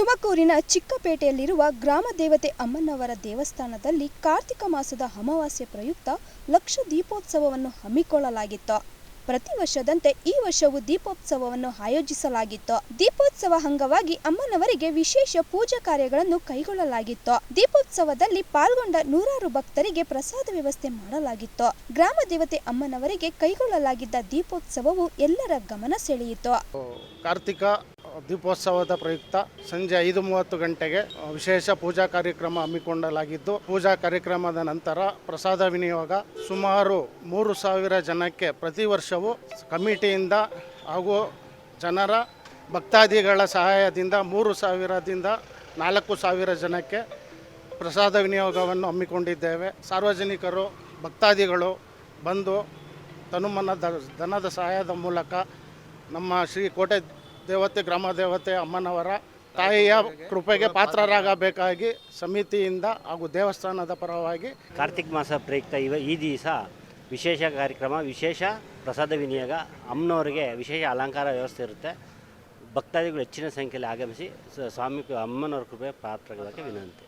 ತುಮಕೂರಿನ ಚಿಕ್ಕಪೇಟೆಯಲ್ಲಿರುವ ಗ್ರಾಮ ದೇವತೆ ಅಮ್ಮನವರ ದೇವಸ್ಥಾನದಲ್ಲಿ ಕಾರ್ತಿಕ ಮಾಸದ ಅಮಾವಾಸ್ಯೆ ಪ್ರಯುಕ್ತ ಲಕ್ಷ ದೀಪೋತ್ಸವವನ್ನು ಹಮ್ಮಿಕೊಳ್ಳಲಾಗಿತ್ತು. ಪ್ರತಿ ವರ್ಷದಂತೆ ಈ ವರ್ಷವೂ ದೀಪೋತ್ಸವವನ್ನು ಆಯೋಜಿಸಲಾಗಿತ್ತು. ದೀಪೋತ್ಸವ ಅಂಗವಾಗಿ ಅಮ್ಮನವರಿಗೆ ವಿಶೇಷ ಪೂಜಾ ಕಾರ್ಯಗಳನ್ನು ಕೈಗೊಳ್ಳಲಾಗಿತ್ತು. ದೀಪೋತ್ಸವದಲ್ಲಿ ಪಾಲ್ಗೊಂಡ ನೂರಾರು ಭಕ್ತರಿಗೆ ಪ್ರಸಾದ ವ್ಯವಸ್ಥೆ ಮಾಡಲಾಗಿತ್ತು. ಗ್ರಾಮ ದೇವತೆ ಅಮ್ಮನವರಿಗೆ ಕೈಗೊಳ್ಳಲಾಗಿದ್ದ ದೀಪೋತ್ಸವವು ಎಲ್ಲರ ಗಮನ ಸೆಳೆಯಿತು. ಕಾರ್ತಿಕ ದೀಪೋತ್ಸವದ ಪ್ರಯುಕ್ತ ಸಂಜೆ ಐದು ಮೂವತ್ತು ಗಂಟೆಗೆ ವಿಶೇಷ ಪೂಜಾ ಕಾರ್ಯಕ್ರಮ ಹಮ್ಮಿಕೊಳ್ಳಲಾಗಿದ್ದು, ಪೂಜಾ ಕಾರ್ಯಕ್ರಮದ ನಂತರ ಪ್ರಸಾದ ವಿನಿಯೋಗ ಸುಮಾರು ಮೂರು ಸಾವಿರ ಜನಕ್ಕೆ ಪ್ರತಿ ವರ್ಷವೂ ಕಮಿಟಿಯಿಂದ ಹಾಗೂ ಜನರ ಭಕ್ತಾದಿಗಳ ಸಹಾಯದಿಂದ ಮೂರು ಸಾವಿರದಿಂದ ನಾಲ್ಕು ಸಾವಿರ ಜನಕ್ಕೆ ಪ್ರಸಾದ ವಿನಿಯೋಗವನ್ನು ಹಮ್ಮಿಕೊಂಡಿದ್ದೇವೆ. ಸಾರ್ವಜನಿಕರು, ಭಕ್ತಾದಿಗಳು ಬಂದು ತನುಮನ ಧನದ ಸಹಾಯದ ಮೂಲಕ ನಮ್ಮ ಶ್ರೀ ಕೋಟೆ ದೇವತೆ, ಗ್ರಾಮ ದೇವತೆ, ಅಮ್ಮನವರ ತಾಯಿಯ ಕೃಪೆಗೆ ಪಾತ್ರರಾಗಬೇಕಾಗಿ ಸಮಿತಿಯಿಂದ ಹಾಗೂ ದೇವಸ್ಥಾನದ ಪರವಾಗಿ ಕಾರ್ತಿಕ್ ಮಾಸ ಪ್ರಯುಕ್ತ ಇವ ಈ ದಿವಸ ವಿಶೇಷ ಕಾರ್ಯಕ್ರಮ, ವಿಶೇಷ ಪ್ರಸಾದ ವಿನಿಯೋಗ. ಅಮ್ಮನವರಿಗೆ ವಿಶೇಷ ಅಲಂಕಾರ ವ್ಯವಸ್ಥೆ ಇರುತ್ತೆ. ಭಕ್ತಾದಿಗಳು ಹೆಚ್ಚಿನ ಸಂಖ್ಯೆಯಲ್ಲಿ ಆಗಮಿಸಿ ಸ್ವಾಮಿ ಅಮ್ಮನವರ ಕೃಪೆ ಪಾತ್ರಗಳಕ್ಕೆ ವಿನಂತಿ.